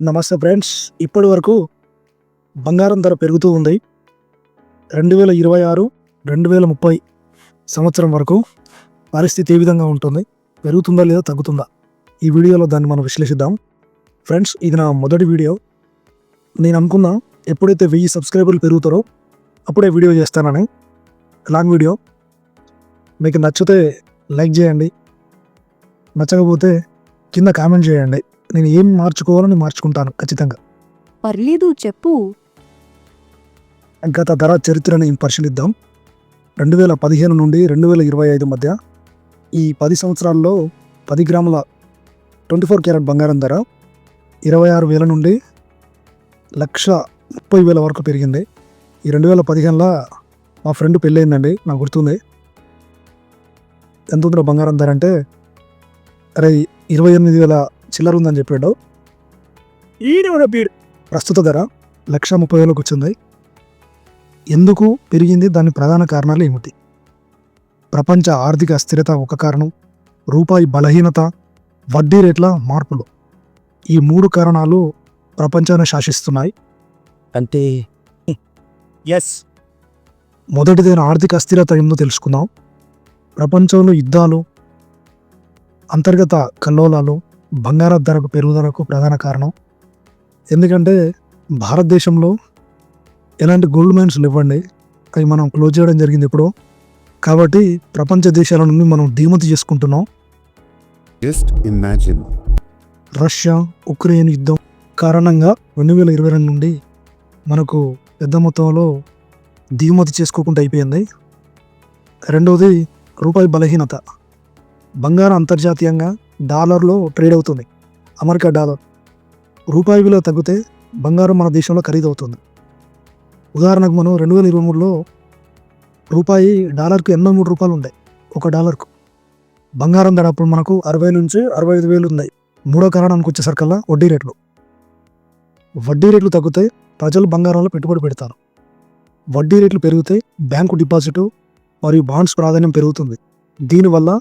నమస్తే ఫ్రెండ్స్. ఇప్పటి వరకు బంగారం ధర పెరుగుతూ ఉంది. రెండు వేల ఇరవై ఆరు రెండు వేల ముప్పై సంవత్సరం వరకు పరిస్థితి ఏ విధంగా ఉంటుంది? పెరుగుతుందా లేదా తగ్గుతుందా? ఈ వీడియోలో దాన్ని మనం విశ్లేషిద్దాం. ఫ్రెండ్స్ ఇది నా మొదటి వీడియో. నేను అనుకున్నా ఎప్పుడైతే వెయ్యి సబ్స్క్రైబర్లు పెరుగుతారో అప్పుడే వీడియో చేస్తానని. Long video. మీకు నచ్చితే లైక్ చేయండి. నచ్చకపోతే కింద కామెంట్ చేయండి. నేను ఏం మార్చుకోవాలని మార్చుకుంటాను ఖచ్చితంగా. పర్లేదు చెప్పు. గత ధర చరిత్రని పరిశీలిద్దాం. రెండు వేల పదిహేను నుండి రెండు వేల ఇరవై ఐదు మధ్య ఈ పది సంవత్సరాల్లో పది గ్రాముల ట్వంటీ ఫోర్ క్యారెట్ బంగారం ధర ఇరవై ఆరు వేల నుండి లక్ష ముప్పై వేల వరకు పెరిగింది. ఈ రెండు వేల పదిహేనులో మా ఫ్రెండ్ పెళ్ళయిందండి నాకు గుర్తుంది. ఎంత ఉందో బంగారం ధర అంటే అరే ఇరవై ఎనిమిది వేల చిల్లర ఉందని చెప్పాడు. ఈయన ప్రస్తుత ధర లక్ష ముప్పై వేలకు వచ్చింది. ఎందుకు పెరిగింది? దాని ప్రధాన కారణాలు ఏమిటి? ప్రపంచ ఆర్థిక అస్థిరత ఒక కారణం రూపాయి బలహీనత వడ్డీ రేట్ల మార్పులు. ఈ మూడు కారణాలు ప్రపంచాన్ని శాసిస్తున్నాయి. అంటే? ఎస్. మొదటిదైన ఆర్థిక అస్థిరత ఏందో తెలుసుకుందాం. ప్రపంచంలో యుద్ధాలు అంతర్గత కల్లోలాలు బంగారం ధరకు పెరుగుదలకు ప్రధాన కారణం. ఎందుకంటే భారతదేశంలో ఎలాంటి గోల్డ్ మైన్స్ ఇవ్వండి అవి మనం క్లోజ్ చేయడం జరిగింది ఇప్పుడు. కాబట్టి ప్రపంచ దేశాల నుండి మనం దిగుమతి చేసుకుంటున్నాం. రష్యా ఉక్రెయిన్ యుద్ధం కారణంగా రెండు వేల ఇరవై రెండు నుండి మనకు పెద్ద మొత్తంలో దిగుమతి చేసుకోకుండా అయిపోయింది. రెండవది రూపాయి బలహీనత. బంగారం అంతర్జాతీయంగా డాలర్లో ట్రేడ్ అవుతుంది. అమెరికా డాలర్ రూపాయి విలువ తగ్గితే బంగారం మన దేశంలో ఖరీదవుతుంది ఉదాహరణకు మనం రెండు వేల ఇరవై మూడులో రూపాయి డాలర్కు ఎనభై మూడు రూపాయలు ఉండే ఒక డాలర్కు. బంగారం ధర అప్పుడు మనకు అరవై నుంచి అరవై ఐదు వేలు ఉన్నాయి. మూడో కారణానికి వచ్చేసరికల్లా వడ్డీ రేట్లు. వడ్డీ రేట్లు తగ్గితే ప్రజలు బంగారంలో పెట్టుబడి పెడతారు. వడ్డీ రేట్లు పెరిగితే బ్యాంకు డిపాజిట్ మరియు బాండ్స్ ప్రాధాన్యం పెరుగుతుంది. దీనివల్ల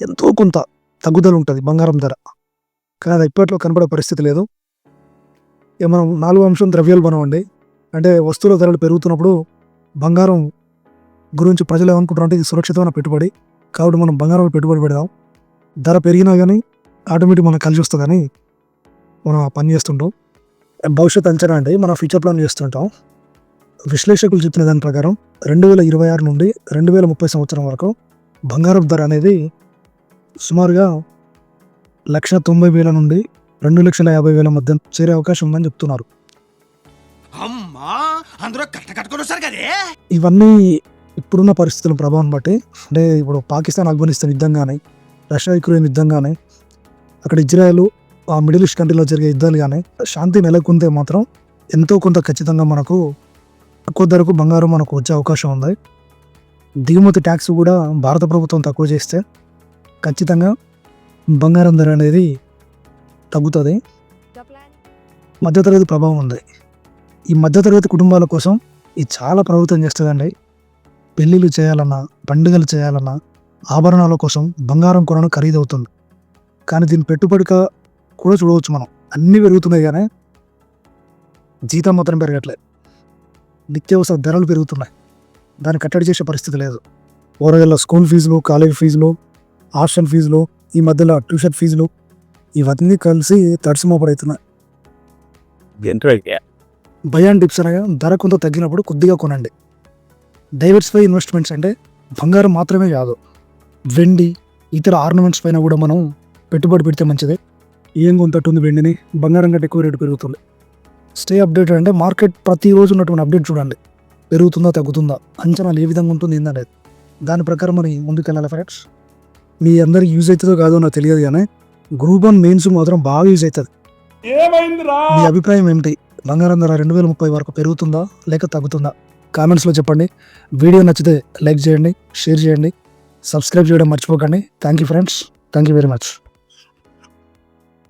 ఎంతో కొంత తగ్గుదల ఉంటుంది బంగారం ధర. కానీ అది ఇప్పట్లో కనపడే పరిస్థితి లేదు. ఇక మనం నాలుగో అంశం ద్రవ్యోల్బణం అండి అంటే వస్తువుల ధరలు పెరుగుతున్నప్పుడు బంగారం గురించి ప్రజలు ఏమనుకుంటారంటే ఇది సురక్షితమైన పెట్టుబడి. కాబట్టి మనం బంగారం పెట్టుబడి పెడదాం. ధర పెరిగినా కానీ ఆటోమేటిక్ మనం కలిసి వస్తుందని మనం పని చేస్తుంటాం. భవిష్యత్ అంచనా అంటే మనం ఫ్యూచర్ ప్లాన్ చేస్తుంటాం. విశ్లేషకులు చెప్పిన దాని ప్రకారం రెండు వేల ఇరవై ఆరు నుండి రెండు వేల ముప్పై సంవత్సరం వరకు బంగారం ధర అనేది సుమారుగా లక్ష తొంభై వేల నుండి రెండు లక్షల యాభై వేల మధ్య చేరే అవకాశం ఉందని చెప్తున్నారు. ఇవన్నీ ఇప్పుడున్న పరిస్థితుల ప్రభావం బట్టి అంటే ఇప్పుడు పాకిస్తాన్ ఆఫ్ఘనిస్తాన్ యుద్ధం కానీ రష్యా యుక్రెయిన్ యుద్ధం కానీ అక్కడ ఇజ్రాయెల్ ఆ మిడిల్ ఈస్ట్ కంట్రీలో జరిగే యుద్ధాలు కానీ శాంతి నెలకొంటే మాత్రం ఎంతో కొంత ఖచ్చితంగా మనకు తక్కువ ధరకు బంగారం మనకు వచ్చే అవకాశం ఉంది. దిగుమతి ట్యాక్స్ కూడా భారత ప్రభుత్వం తక్కువ చేస్తే ఖచ్చితంగా బంగారం ధర అనేది తగ్గుతుంది. మధ్యతరగతి ప్రభావం ఉంది. ఈ మధ్యతరగతి కుటుంబాల కోసం ఇది చాలా ప్రభుత్వం చేస్తుందండి. పెళ్ళిళ్ళు చేయాలన్నా పండుగలు చేయాలన్నా ఆభరణాల కోసం బంగారం కొనడం ఖరీదవుతుంది. కానీ దీని పెట్టుబడిగా కూడా చూడవచ్చు మనం. అన్నీ పెరుగుతున్నాయి కానీ జీతం మాత్రం పెరగట్లేదు నిత్యావసర ధరలు పెరుగుతున్నాయి. దాన్ని కట్టడి చేసే పరిస్థితి లేదు. ఓరగల్ల స్కూల్ ఫీజులు కాలేజ్ ఫీజులు హాస్టల్ ఫీజులు ఈ మధ్యలో ట్యూషన్ ఫీజులు ఇవన్నీ కలిసి తడిసిమోపడవుతున్నాయి భయాన్ టిప్స్ అనగా ధర కొంత తగ్గినప్పుడు కొద్దిగా కొనండి. డైవర్సిఫై ఇన్వెస్ట్మెంట్స్ అంటే బంగారం మాత్రమే కాదు. వెండి ఇతర ఆర్నమెంట్స్ పైన కూడా మనం పెట్టుబడి పెడితే మంచిదే. ఏం కొంతట్టుంది వెండిని? బంగారం కంటే ఎక్కువ రేటు పెరుగుతుంది. స్టే అప్డేటెడ్ అంటే మార్కెట్ ప్రతిరోజు ఉన్నటువంటి అప్డేట్ చూడండి. పెరుగుతుందా తగ్గుతుందా? అంచనాలు ఏ విధంగా ఉంటుంది ఏందనేది. దాని ప్రకారం మరి ముందుకు వెళ్ళాలి ఫ్రెండ్స్. మీ అందరికి యూజ్ అవుతుందో కాదో నాకు తెలియదు కానీ గ్రూప్ వన్ మెయిన్స్ మాత్రం బాగా యూజ్ అవుతుంది. మీ అభిప్రాయం ఏమిటి? బంగారం ధర రెండు వేల ముప్పై వరకు పెరుగుతుందా లేక తగ్గుతుందా? కామెంట్స్లో చెప్పండి. వీడియో నచ్చితే లైక్ చేయండి షేర్ చేయండి సబ్స్క్రైబ్ చేయడం మర్చిపోకండి. Thank you friends thank you very much